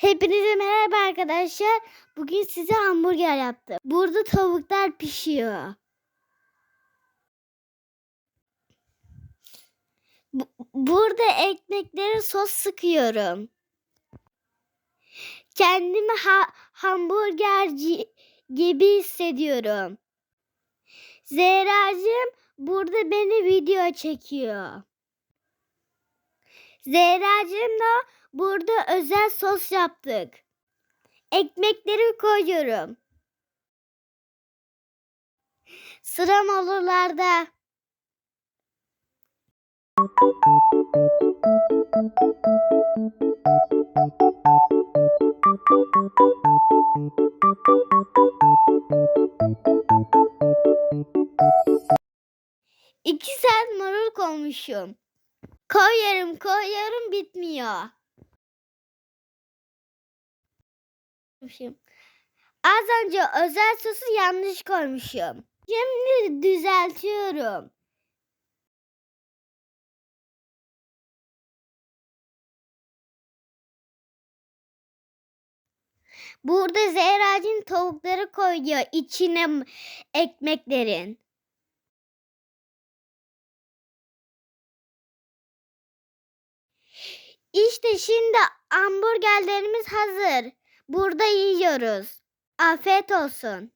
Hepinize merhaba arkadaşlar. Bugün size hamburger yaptım. Burada tavuklar pişiyor. Bu- Burada ekmeklere sos sıkıyorum. Kendimi ha- hamburgerci gibi hissediyorum. Zehracığım burada beni video çekiyor. Zehracığımla burada özel sos yaptık. Ekmekleri koyuyorum. Sıram olurlarda. İki saat marul koymuşum. Koyuyorum koyuyorum bitmiyor. Az önce özel sosu yanlış koymuşum. Şimdi düzeltiyorum. Burada Zehracığım tavukları koyuyor içine ekmeklerin. İşte şimdi hamburgerlerimiz hazır. Burada yiyoruz. Afiyet olsun.